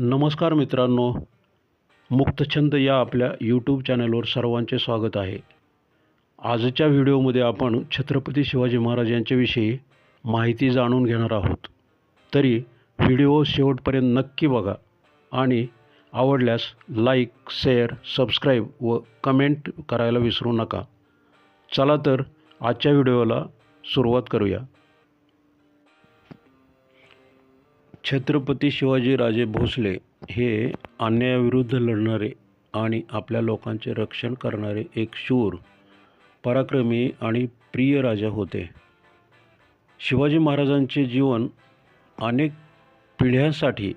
नमस्कार मित्रांनो मुक्तछंद या आपल्या यूट्यूब चॅनलवर सर्वांचे स्वागत आहे. आजच्या व्हिडिओमध्ये आपण छत्रपती शिवाजी महाराज यांच्याविषयी माहिती जाणून घेणार आहोत. तरी व्हिडिओ शेवटपर्यंत नक्की बघा आणि आवडल्यास लाईक शेअर सबस्क्राईब व कमेंट करायला विसरू नका. चला तर आजच्या व्हिडिओला सुरुवात करूया. छत्रपती शिवाजीराजे भोसले हे अन्यायाविरुद्ध लढणारे आणि आपल्या लोकांचे रक्षण करणारे एक शूर पराक्रमी आणि प्रिय राजा होते. शिवाजी महाराजांचे जीवन अनेक पिढ्यांसाठी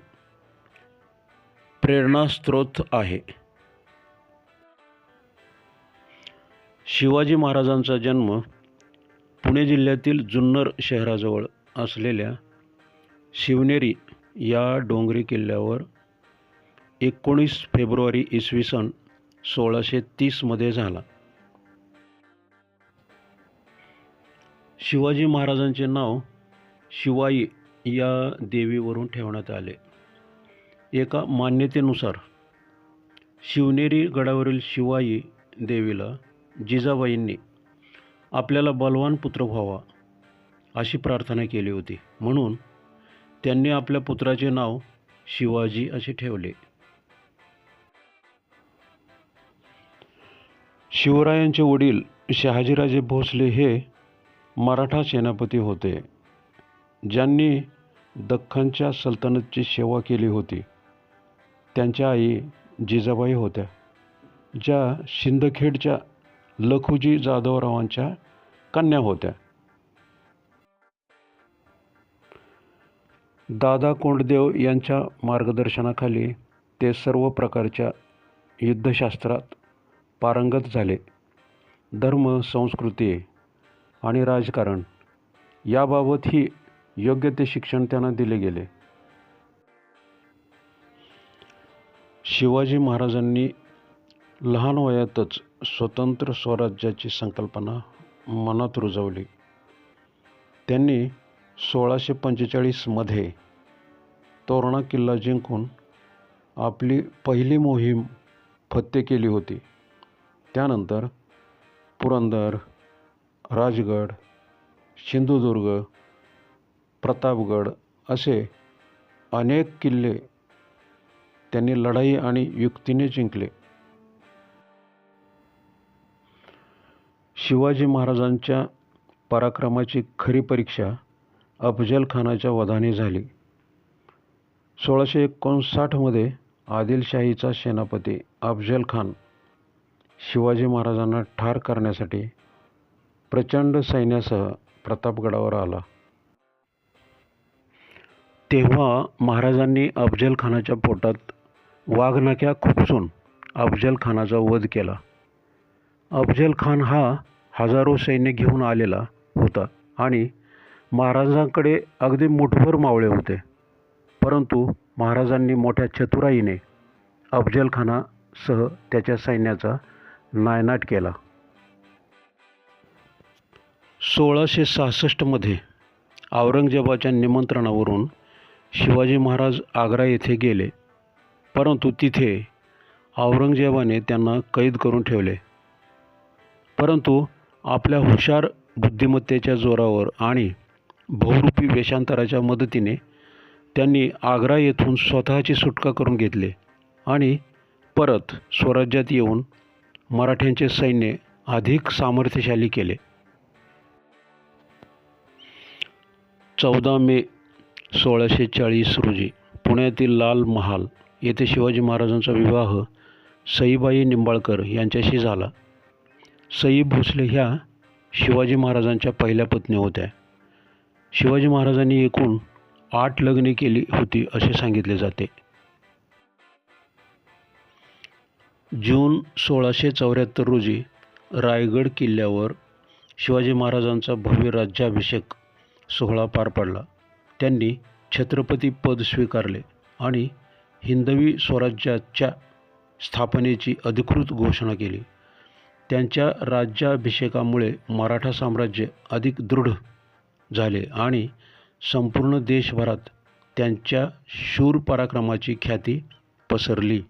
प्रेरणास्त्रोत आहे. शिवाजी महाराजांचा जन्म पुणे जिल्ह्यातील जुन्नर शहराजवळ असलेल्या शिवनेरी या डोंगरी किल्ल्यावर एकोणीस फेब्रुवारी इसवी सन सोळाशे तीसमध्ये झाला. शिवाजी महाराजांचे नाव शिवाई या देवीवरून ठेवण्यात आले. एका मान्यतेनुसार शिवनेरी गडावरील शिवाई देवीला जिजाबाईंनी आपल्याला बलवान पुत्र व्हावा अशी प्रार्थना केली होती. म्हणून त्यांनी आपल्या पुत्राचे नाव शिवाजी असे ठेवले. शिवरायांचे वडील शहाजीराजे भोसले हे मराठा सेनापती होते. ज्यांनी दख्खनच्या सल्तनतची सेवा केली होती. त्यांच्या आई जिजाबाई होत्या ज्या शिंदखेडच्या लखुजी जाधवरावांच्या कन्या होत्या. दादा कोंडदेव यांच्या मार्गदर्शनाखाली ते सर्व प्रकारच्या युद्धशास्त्रात पारंगत झाले. धर्म संस्कृती आणि राजकारण याबाबतही योग्य ते शिक्षण त्यांना दिले गेले. शिवाजी महाराजांनी लहान वयातच स्वतंत्र स्वराज्याची संकल्पना मनात रुजवली. त्यांनी सोळाशे पंचेचाळीसमध्ये तोरणा किल्ला जिंकून आपली पहिली मोहीम फत्ते केली होती. त्यानंतर पुरंदर राजगड सिंधुदुर्ग प्रतापगड असे अनेक किल्ले त्यांनी लढाई आणि युक्तीने जिंकले. शिवाजी महाराजांच्या पराक्रमाची खरी परीक्षा अफजल खानाच्या वधाने झाली. सोळाशे एकोणसाठमध्ये आदिलशाहीचा सेनापती अफजल खान शिवाजी महाराजांना ठार करण्यासाठी प्रचंड सैन्यासह प्रतापगडावर आला. तेव्हा महाराजांनी अफजल खानाच्या पोटात वाघनख्या खुपसून अफजल खानाचा वध केला. अफजल खान हा हजारो सैन्य घेऊन आलेला होता आणि महाराजांकडे अगदी मुठभर मावळे होते. परंतु महाराजांनी मोठ्या चतुराईने अफजलखानासह त्याच्या सैन्याचा नायनाट केला. सोळाशे सहासष्टमध्ये औरंगजेबाच्या निमंत्रणावरून शिवाजी महाराज आग्रा येथे गेले. परंतु तिथे औरंगजेबाने त्यांना कैद करून ठेवले. परंतु आपल्या हुशार बुद्धिमत्तेच्या जोरावर आणि बहुरूपी वेषांतराच्या मदतीने त्यांनी आग्रा येथून स्वतःची सुटका करून घेतले आणि परत स्वराज्यात येऊन मराठ्यांचे सैन्य अधिक सामर्थ्यशाली केले. चौदा मे सोळाशे चाळीस रोजी पुण्यातील लाल महाल येथे शिवाजी महाराजांचा विवाह सईबाई निंबाळकर यांच्याशी झाला. सई भोसले ह्या शिवाजी महाराजांच्या पहिल्या पत्नी होत्या. शिवाजी महाराजांनी एकूण आठ लग्ने केली होती असे सांगितले जाते. जून सोळाशे चौऱ्याहत्तर रोजी रायगड किल्ल्यावर शिवाजी महाराजांचा भव्य राज्याभिषेक सोहळा पार पडला. त्यांनी छत्रपती पद स्वीकारले आणि हिंदवी स्वराज्याच्या स्थापनेची अधिकृत घोषणा केली. त्यांच्या राज्याभिषेकामुळे मराठा साम्राज्य अधिक दृढ झाले आणि संपूर्ण देशभरात त्यांच्या शूर पराक्रमाची ख्याती पसरली.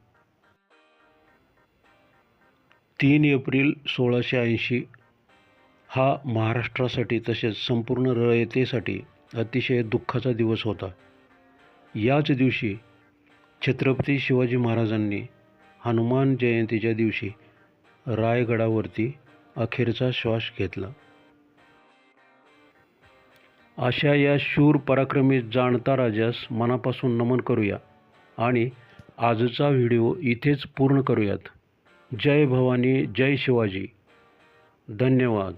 तीन एप्रिल सोळाशे ऐंशी हा महाराष्ट्रासाठी तसेच संपूर्ण रयतेसाठी अतिशय दुःखाचा दिवस होता. याच दिवशी छत्रपती शिवाजी महाराजांनी हनुमान जयंतीच्या दिवशी रायगडावरती अखेरचा श्वास घेतला. अशा या शूर पराक्रमी जाणता राजास मनापासून नमन करूया आणि आजचा व्हिडिओ इथेच पूर्ण करूयात. जय भवानी जय शिवाजी. धन्यवाद.